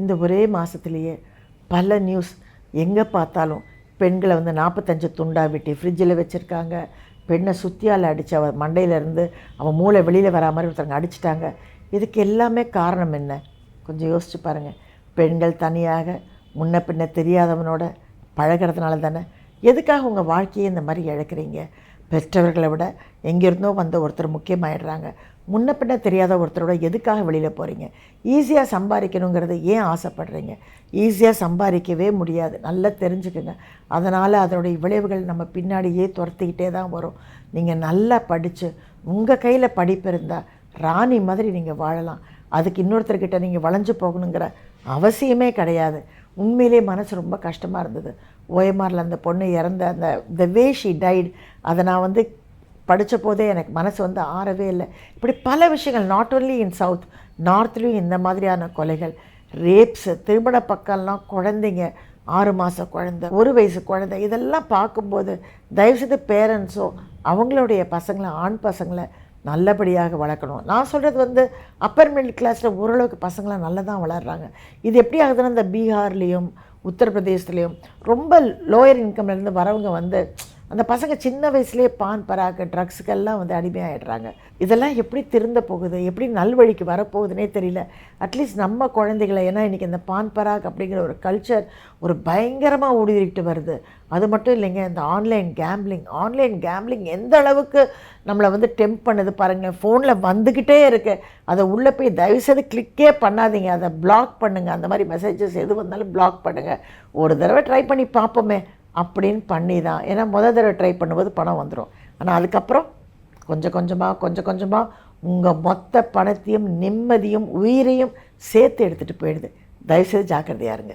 இந்த ஒரே மாதத்துலேயே பல நியூஸ் எங்கே பார்த்தாலும் பெண்களை வந்து நாற்பத்தஞ்சு துண்டா வெட்டி ஃப்ரிட்ஜில் வச்சுருக்காங்க. பெண்ணை சுத்தியால் அடித்து அவள் மண்டையிலேருந்து அவன் மூளை வெளியில் வரா மாதிரி ஒருத்தவங்க அடிச்சிட்டாங்க. இதுக்கு எல்லாமே காரணம் என்ன? கொஞ்சம் யோசிச்சு பாருங்கள் பெண்கள் தனியாக முன்ன பின்ன தெரியாதவனோட பழகிறதுனால தானே. எதுக்காக உங்கள் வாழ்க்கையை இந்த மாதிரி இழக்கிறீங்க? பெற்றவர்களை விட எங்கேருந்தோ வந்த ஒருத்தர் முக்கியமாயிடுறாங்க. முன்ன பின்ன தெரியாத ஒருத்தரோட எதுக்காக வெளியில் போகிறீங்க ஈஸியாக சம்பாதிக்கணுங்கிறது ஏன் ஆசைப்படுறீங்க? ஈஸியாக சம்பாதிக்கவே முடியாது. நல்லா தெரிஞ்சுக்குங்க. அதனால் அதனுடைய விளைவுகள் நம்ம பின்னாடியே துரத்திக்கிட்டே தான் வரும். நீங்கள் நல்லா படித்து உங்கள் கையில் படிப்பு இருந்தால் ராணி மாதிரி நீங்கள் வாழலாம். அதுக்கு இன்னொருத்தர்கிட்ட நீங்கள் வளைஞ்சு போகணுங்கிற அவசியமே கிடையாது. உண்மையிலே மனசு ரொம்ப கஷ்டமாக இருந்தது. ஓஎம்ஆரில் அந்த பொண்ணு இறந்த அந்த த வே ஷி டைட் அதை நான் வந்து படித்த போதே எனக்கு மனசு வந்து ஆறவே இல்லை. இப்படி பல விஷயங்கள் நாட் ஓன்லி இன் சவுத் நார்த்லேயும் இந்த மாதிரியான கொலைகள் ரேப்ஸு திருமண பக்கம்லாம் குழந்தைங்க ஆறு மாத குழந்தை ஒரு வயசு குழந்தை இதெல்லாம் பார்க்கும்போது தயவுசெய்து பேரண்ட்ஸோ அவங்களுடைய பசங்களை ஆண் பசங்களை நல்லபடியாக வளர்க்கணும். நான் சொல்கிறது வந்து அப்பர் மிடில் கிளாஸில் ஓரளவுக்கு பசங்களாம் நல்லா தான் வளர்கிறாங்க இது எப்படி ஆகுதுன்னா இந்த பீகார்லேயும் உத்தரப்பிரதேசத்துலேயும் ரொம்ப லோயர் இன்கம்லேருந்து வரவங்க வந்து அந்த பசங்க சின்ன வயசுலேயே பான் பராக்கு ட்ரக்ஸுக்கெல்லாம் வந்து அடிமையாகிடுறாங்க இதெல்லாம் எப்படி திருந்த போகுது? எப்படி நல்வழிக்கு வரப்போகுதுன்னே தெரியல. அட்லீஸ்ட் நம்ம குழந்தைகளை ஏன்னா இன்றைக்கி இந்த பான் பராக் அப்படிங்கிற ஒரு கல்ச்சர் ஒரு பயங்கரமாக ஊடுருவிட்டு வருது. அது மட்டும் இல்லைங்க இந்த ஆன்லைன் கேம்லிங் ஆன்லைன் கேம்லிங் எந்த அளவுக்கு நம்மளை வந்து டெம்ப் பண்ணுது பாருங்கள் ஃபோனில் வந்துக்கிட்டே இருக்கு. அதை உள்ளே போய் தயவுசெய்து கிளிக்கே பண்ணாதீங்க. அதை பிளாக் பண்ணுங்கள் அந்த மாதிரி மெசேஜஸ் எது வந்தாலும் பிளாக் பண்ணுங்கள் ஒரு தடவை ட்ரை பண்ணி பார்ப்போமே. அப்படின்னு பண்ணி தான் ஏன்னா முத தடவை ட்ரை பண்ணும்போது பணம் வந்துடும் ஆனால் அதுக்கப்புறம் கொஞ்சம் கொஞ்சமாக கொஞ்சம் கொஞ்சமாக உங்கள் மொத்த பணத்தையும் நிம்மதியும் உயிரையும் சேர்த்து எடுத்துகிட்டு போயிடுது. தயவுசெய்து ஜாக்கிரதையாருங்க